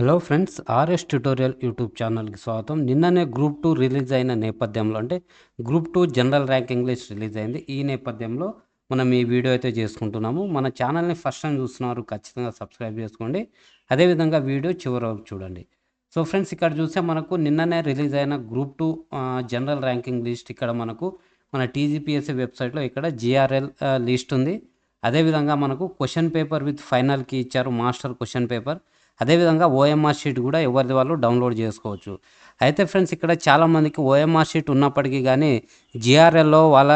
Hello friends RS tutorial YouTube ఛానల్కి స్వాగతం. నిన్ననే గ్రూప్ టూ రిలీజ్ అయిన నేపథ్యంలో అంటే group two general rank English release అయింది. ఈ నేపథ్యంలో మనం ఈ వీడియో అయితే చేసుకుంటున్నాము. మన ఛానల్ని ఫస్ట్ టైం చూస్తున్నారు ఖచ్చితంగా సబ్స్క్రైబ్ చేసుకోండి. అదేవిధంగా వీడియో చివరి వరకు చూడండి. సో ఫ్రెండ్స్ ఇక్కడ చూస్తే మనకు నిన్ననే రిలీజ్ అయిన group two general ranking list ఇక్కడ మనకు మన టీజీపీఎస్సీ వెబ్సైట్లో ఇక్కడ జిఆర్ఎల్ లిస్ట్ ఉంది. అదేవిధంగా మనకు క్వశ్చన్ పేపర్ విత్ ఫైనల్కి ఇచ్చారు. మాస్టర్ క్వశ్చన్ పేపర్ అదేవిధంగా ఓఎంఆర్ షీట్ కూడా ఎవరిది వాళ్ళు డౌన్లోడ్ చేసుకోవచ్చు. అయితే ఫ్రెండ్స్ ఇక్కడ చాలామందికి ఓఎంఆర్ షీట్ ఉన్నప్పటికీ కానీ జిఆర్ఎల్లో వాళ్ళ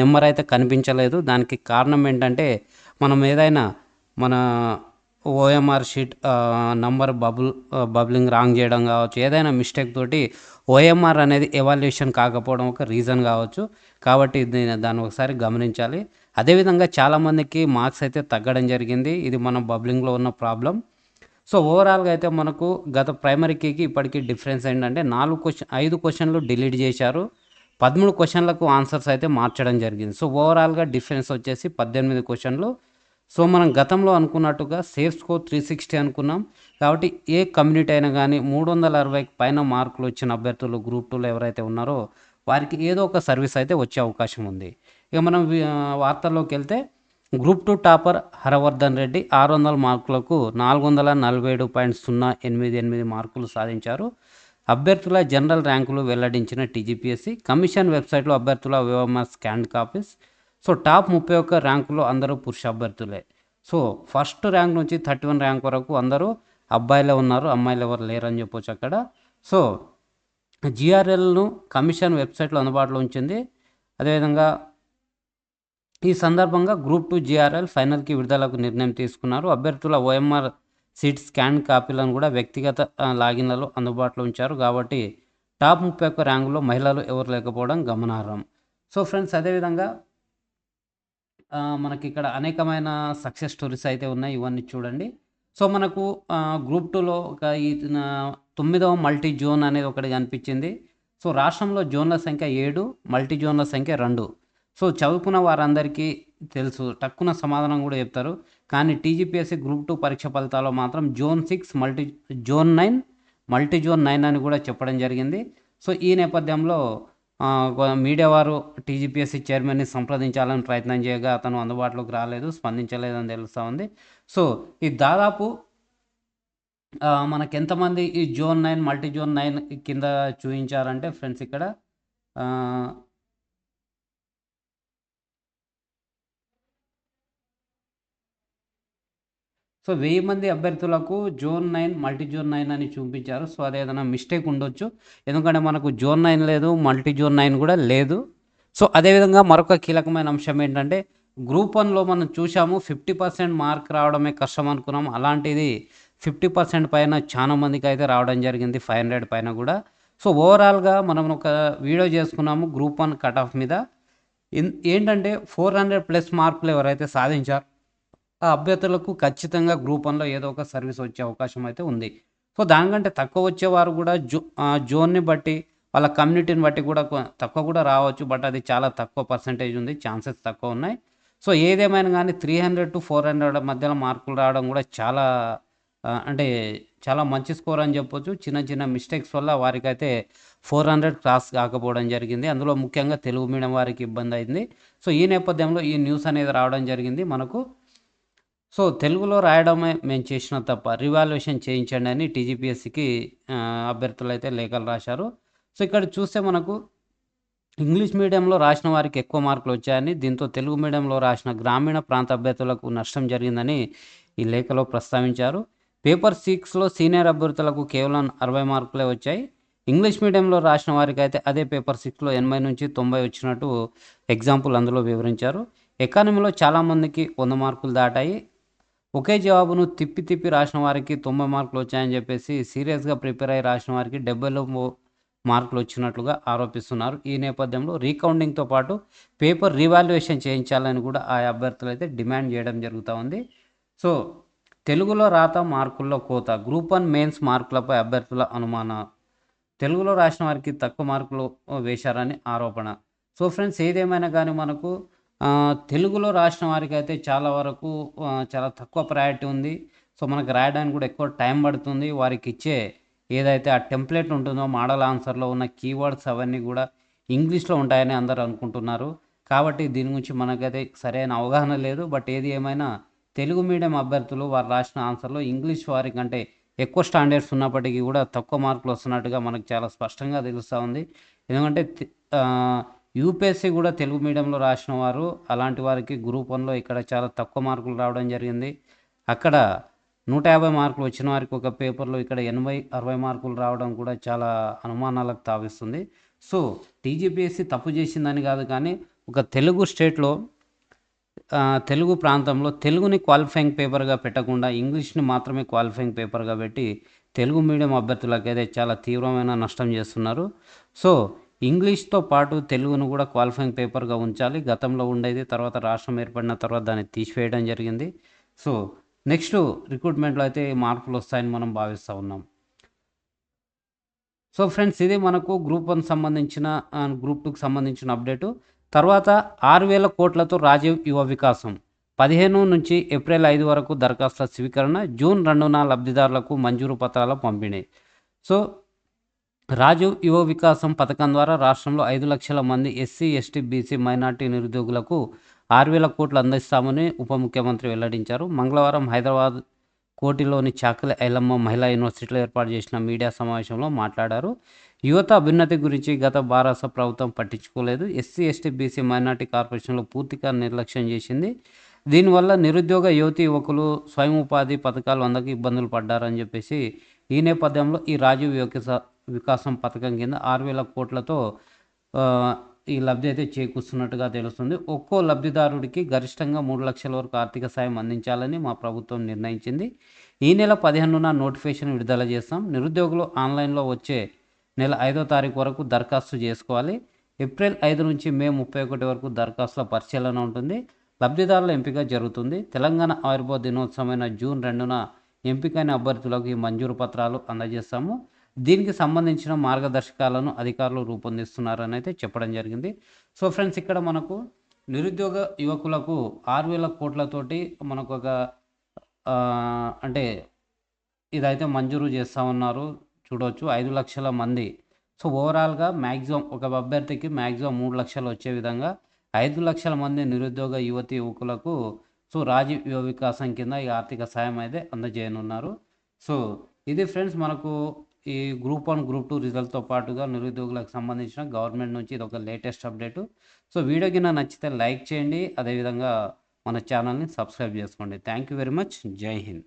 నెంబర్ అయితే కనిపించలేదు. దానికి కారణం ఏంటంటే మనం ఏదైనా మన OMR sheet number bubble bubbling wrong చేయడం కావచ్చు ఏదైనా మిస్టేక్ తోటి ఓఎంఆర్ అనేది ఎవాల్యుయేషన్ కాకపోవడం ఒక రీజన్ కావచ్చు. కాబట్టి దాన్ని ఒకసారి గమనించాలి. అదేవిధంగా చాలామందికి మార్క్స్ అయితే తగ్గడం జరిగింది. ఇది మన బబ్లింగ్లో ఉన్న ప్రాబ్లం. సో ఓవరాల్గా అయితే మనకు గత ప్రైమరీ కీకి ఇప్పటికీ డిఫరెన్స్ ఏంటంటే నాలుగు క్వశ్చన్ ఐదు క్వశ్చన్లు డిలీట్ చేశారు. పదమూడు క్వశ్చన్లకు ఆన్సర్స్ అయితే మార్చడం జరిగింది. సో ఓవరాల్గా డిఫరెన్స్ వచ్చేసి పద్దెనిమిది క్వశ్చన్లు సో మనం గతంలో అనుకున్నట్టుగా సేఫ్ స్కోర్ త్రీ సిక్స్టీ అనుకున్నాం. కాబట్టి ఏ కమ్యూనిటీ అయినా కానీ మూడు వందల అరవైకి పైన మార్కులు వచ్చిన అభ్యర్థులు గ్రూప్ టూలో ఎవరైతే ఉన్నారో వారికి ఏదో ఒక సర్వీస్ అయితే వచ్చే అవకాశం ఉంది. ఇక మనం వార్తల్లోకి వెళ్తే group two topper Haravardhan Reddy ఆరు వందల మార్కులకు నాలుగు వందల నలభై ఏడు పాయింట్ సున్నా ఎనిమిది ఎనిమిది మార్కులు సాధించారు. అభ్యర్థుల జనరల్ ర్యాంకులు వెల్లడించిన టీజీపీఎస్సీ కమిషన్ వెబ్సైట్లో అభ్యర్థుల వివమ స్కాన్ కాపీస్. సో టాప్ ముప్పై ఒక్క ర్యాంకులో అందరూ పురుష అభ్యర్థులే. సో ఫస్ట్ ర్యాంక్ నుంచి థర్టీ వన్ ర్యాంక్ వరకు అందరూ అబ్బాయిలే ఉన్నారు అమ్మాయిలు ఎవరు లేరని చెప్పొచ్చు అక్కడ. సో జిఆర్ఎల్ను కమిషన్ వెబ్సైట్లో అందుబాటులో ఉంచింది. అదేవిధంగా ఈ సందర్భంగా గ్రూప్ టూ జీఆర్ఎల్ ఫైనల్కి విడుదలకు నిర్ణయం తీసుకున్నారు. అభ్యర్థుల ఓఎంఆర్ సీట్ స్కాన్ కాపీలను కూడా వ్యక్తిగత లాగిన్లలో అందుబాటులో ఉంచారు. కాబట్టి టాప్ ముప్పై ఒక్క ర్యాంకులో మహిళలు ఎవరు లేకపోవడం గమనార్హం. సో ఫ్రెండ్స్ అదేవిధంగా మనకి ఇక్కడ అనేకమైన సక్సెస్ స్టోరీస్ అయితే ఉన్నాయి. ఇవన్నీ చూడండి. సో మనకు గ్రూప్ టూలో ఒక ఈ తొమ్మిదవ మల్టీ జోన్ అనేది ఒకటి కనిపించింది. సో రాష్ట్రంలో జోన్ల సంఖ్య ఏడు మల్టీ జోన్ల సంఖ్య రెండు. సో చదువుకున్న వారందరికీ తెలుసు టక్కున సమాధానం కూడా చెప్తారు. కానీ టీజీపీఎస్సీ గ్రూప్ టూ పరీక్ష ఫలితాల్లో మాత్రం zone six multi zone nine multi zone nine అని కూడా చెప్పడం జరిగింది. సో ఈ నేపథ్యంలో మీడియా వారు టీజీపీఎస్సీ చైర్మన్ని సంప్రదించాలని ప్రయత్నం చేయగా అతను అందుబాటులోకి రాలేదు స్పందించలేదని తెలుస్తూ ఉంది. సో ఈ దాదాపు మనకు ఎంతమంది ఈ zone nine multi zone nine కింద చూపించారంటే ఫ్రెండ్స్ ఇక్కడ సో వెయ్యి మంది అభ్యర్థులకు zone nine multi zone nine అని చూపించారు. సో అది ఏదైనా మిస్టేక్ ఉండొచ్చు. ఎందుకంటే మనకు జోన్ నైన్ లేదు మల్టీ జోన్ నైన్ కూడా లేదు. సో అదేవిధంగా మరొక కీలకమైన అంశం ఏంటంటే గ్రూప్ వన్లో మనం చూసాము ఫిఫ్టీ పర్సెంట్ మార్క్ రావడమే కష్టం అనుకున్నాం. అలాంటిది ఫిఫ్టీ పర్సెంట్ పైన చాలా మందికి అయితే రావడం జరిగింది ఫైవ్ హండ్రెడ్ పైన కూడా. సో ఓవరాల్గా మనం ఒక వీడియో చేసుకున్నాము గ్రూప్ వన్ కట్ ఆఫ్ మీద. ఏంటంటే ఫోర్ హండ్రెడ్ ప్లస్ మార్కులు ఎవరైతే సాధించారు అభ్యర్థులకు ఖచ్చితంగా గ్రూప్ వన్లో ఏదో ఒక సర్వీస్ వచ్చే అవకాశం అయితే ఉంది. సో దానికంటే తక్కువ వచ్చేవారు కూడా జో జోన్ని బట్టి వాళ్ళ కమ్యూనిటీని బట్టి కూడా తక్కువ కూడా రావచ్చు. బట్ అది చాలా తక్కువ పర్సంటేజ్ ఉంది. ఛాన్సెస్ తక్కువ ఉన్నాయి. సో ఏదేమైనా కానీ three hundred to four hundred మధ్యలో మార్కులు రావడం కూడా చాలా అంటే చాలా మంచి స్కోర్ అని చెప్పొచ్చు. చిన్న చిన్న మిస్టేక్స్ వల్ల వారికైతే ఫోర్ హండ్రెడ్ క్రాస్ కాకపోవడం జరిగింది. అందులో ముఖ్యంగా తెలుగు మీడియం వారికి ఇబ్బంది అయింది. సో ఈ నేపథ్యంలో ఈ న్యూస్ అనేది రావడం జరిగింది. మనకు సో తెలుగులో రాయడమే మేము చేసిన తప్ప రివాల్యుయేషన్ చేయించండి అని టీజీపీఎస్సికి అభ్యర్థులు అయితే లేఖలు రాశారు. సో ఇక్కడ చూస్తే మనకు ఇంగ్లీష్ మీడియంలో రాసిన వారికి ఎక్కువ మార్కులు వచ్చాయని దీంతో తెలుగు మీడియంలో రాసిన గ్రామీణ ప్రాంత అభ్యర్థులకు నష్టం జరిగిందని ఈ లేఖలో ప్రస్తావించారు. పేపర్ సిక్స్లో సీనియర్ అభ్యర్థులకు కేవలం అరవై మార్కులే వచ్చాయి. ఇంగ్లీష్ మీడియంలో రాసిన వారికి అయితే అదే పేపర్ సిక్స్లో ఎనభై నుంచి తొంభై వచ్చినట్టు ఎగ్జాంపుల్ అందులో వివరించారు. ఎకానమీలో చాలామందికి వంద మార్కులు దాటాయి. ఒకే జవాబును తిప్పి తిప్పి రాసిన వారికి తొంభై మార్కులు వచ్చాయని చెప్పేసి సీరియస్గా ప్రిపేర్ అయ్యి రాసిన వారికి డెబ్బైలో మార్కులు వచ్చినట్లుగా ఆరోపిస్తున్నారు. ఈ నేపథ్యంలో రీకౌంటింగ్తో పాటు పేపర్ రీవాల్యుయేషన్ చేయించాలని కూడా ఆ అభ్యర్థులు అయితే డిమాండ్ చేయడం జరుగుతూ ఉంది. సో తెలుగులో రాత మార్కుల్లో కోత గ్రూప్ వన్ మెయిన్స్ మార్కులపై అభ్యర్థుల అనుమాన తెలుగులో రాసిన వారికి తక్కువ మార్కులు వేశారని ఆరోపణ. సో ఫ్రెండ్స్ ఏదేమైనా కానీ మనకు తెలుగులో రాసిన వారికి అయితే చాలా వరకు చాలా తక్కువ ప్రయారిటీ ఉంది. సో మనకు రాయడానికి కూడా ఎక్కువ టైం పడుతుంది. వారికి ఇచ్చే ఏదైతే ఆ టెంప్లెట్ ఉంటుందో మోడల్ ఆన్సర్లో ఉన్న కీవర్డ్స్ అవన్నీ కూడా ఇంగ్లీష్లో ఉంటాయని అందరూ అనుకుంటున్నారు. కాబట్టి దీని గురించి మనకైతే సరైన అవగాహన లేదు. బట్ ఏది ఏమైనా తెలుగు మీడియం అభ్యర్థులు వారు రాసిన ఆన్సర్లో ఇంగ్లీష్ వారి కంటే ఎక్కువ స్టాండర్డ్స్ ఉన్నప్పటికీ కూడా తక్కువ మార్కులు వస్తున్నట్టుగా మనకు చాలా స్పష్టంగా తెలుస్తూ ఉంది. ఎందుకంటే యూపీఎస్సీ కూడా తెలుగు మీడియంలో రాసిన వారు. అలాంటి వారికి గ్రూప్ వన్లో ఇక్కడ చాలా తక్కువ మార్కులు రావడం జరిగింది. అక్కడ నూట యాభై మార్కులు వచ్చిన వారికి ఒక పేపర్లో ఇక్కడ ఎనభై అరవై మార్కులు రావడం కూడా చాలా అనుమానాలకు తావిస్తుంది. సో టీజీపీఎస్సీ తప్పు చేసిందని కాదు కానీ ఒక తెలుగు స్టేట్లో తెలుగు ప్రాంతంలో తెలుగుని క్వాలిఫైయింగ్ పేపర్గా పెట్టకుండా ఇంగ్లీష్ని మాత్రమే క్వాలిఫైయింగ్ పేపర్గా పెట్టి తెలుగు మీడియం అభ్యర్థులకైతే చాలా తీవ్రమైన నష్టం చేస్తున్నారు. సో ఇంగ్లీష్తో పాటు తెలుగును కూడా క్వాలిఫైయింగ్ పేపర్గా ఉంచాలి. గతంలో ఉండేది తర్వాత రాష్ట్రం ఏర్పడిన తర్వాత దాన్ని తీసివేయడం జరిగింది. సో నెక్స్ట్ రిక్రూట్మెంట్లో అయితే మార్పులు వస్తాయని మనం భావిస్తూ ఉన్నాం. సో ఫ్రెండ్స్ ఇది మనకు గ్రూప్ వన్ సంబంధించిన గ్రూప్ టూకి సంబంధించిన అప్డేటు. తర్వాత ఆరు వేల కోట్లతో రాజీవ్ యువ వికాసం. పదిహేను నుంచి ఏప్రిల్ ఐదు వరకు దరఖాస్తుల స్వీకరణ జూన్ రెండున లబ్ధిదారులకు మంజూరు పత్రాల పంపిణీ. సో రాజీవ్ యువ వికాసం పథకం ద్వారా రాష్ట్రంలో ఐదు లక్షల మంది ఎస్సీ ఎస్టీ బీసీ మైనార్టీ నిరుద్యోగులకు ఆరు వేల కోట్లు అందిస్తామని ఉప ముఖ్యమంత్రి వెల్లడించారు. మంగళవారం హైదరాబాద్ కోటిలోని చాకలి ఐలమ్మ మహిళా యూనివర్సిటీలో ఏర్పాటు చేసిన మీడియా సమావేశంలో మాట్లాడారు. యువత అభ్యున్నతి గురించి గత భారత ప్రభుత్వం పట్టించుకోలేదు. ఎస్సీ ఎస్టీ బీసీ మైనార్టీ కార్పొరేషన్లో పూర్తిగా నిర్లక్ష్యం చేసింది. దీనివల్ల నిరుద్యోగ యువతి యువకులు స్వయం ఉపాధి పథకాలు అందరికీ ఇబ్బందులు పడ్డారని చెప్పేసి ఈ నేపథ్యంలో ఈ రాజీవ్ వికాసం పథకం కింద ఆరు వేల కోట్లతో ఈ లబ్ధి అయితే చేకూరుస్తున్నట్టుగా తెలుస్తుంది. ఒక్కో లబ్ధిదారుడికి గరిష్టంగా మూడు లక్షల వరకు ఆర్థిక సాయం అందించాలని మా ప్రభుత్వం నిర్ణయించింది. ఈ నెల పదిహేనున నోటిఫికేషన్ విడుదల చేస్తాం. నిరుద్యోగులు ఆన్లైన్లో వచ్చే నెల ఐదో తారీఖు వరకు దరఖాస్తు చేసుకోవాలి. ఏప్రిల్ ఐదు నుంచి మే ముప్పై ఒకటి వరకు దరఖాస్తుల పరిశీలన ఉంటుంది. లబ్ధిదారుల ఎంపిక జరుగుతుంది. తెలంగాణ ఆవిర్భావ దినోత్సవమైన జూన్ రెండున ఎంపికైన అభ్యర్థులకు ఈ మంజూరు పత్రాలు అందజేస్తాము. దీనికి సంబంధించిన మార్గదర్శకాలను అధికారులు రూపొందిస్తున్నారని అయితే చెప్పడం జరిగింది. సో ఫ్రెండ్స్ ఇక్కడ మనకు నిరుద్యోగ యువకులకు ఆరు వేల కోట్లతోటి మనకు ఒక అంటే ఇదైతే మంజూరు చేస్తూ ఉన్నారు చూడవచ్చు ఐదు లక్షల మంది. సో ఓవరాల్గా మ్యాక్సిమం ఒక అభ్యర్థికి మ్యాక్సిమం మూడు లక్షలు వచ్చే విధంగా ఐదు లక్షల మంది నిరుద్యోగ యువతి యువకులకు సో రాజీవ్ యువ వికాసం కింద ఈ ఆర్థిక సాయం అయితే అందజేయనున్నారు. సో ఇది ఫ్రెండ్స్ మనకు ఈ గ్రూప్ వన్ గ్రూప్ టూ రిజల్ట్తో పాటుగా నిరుద్యోగులకు సంబంధించిన గవర్నమెంట్ నుంచి ఇది ఒక లేటెస్ట్ అప్డేటు. సో వీడియో కింద నచ్చితే లైక్ చేయండి. అదేవిధంగా మన ఛానల్ని సబ్స్క్రైబ్ చేసుకోండి. Thank you very much. Jai Hind.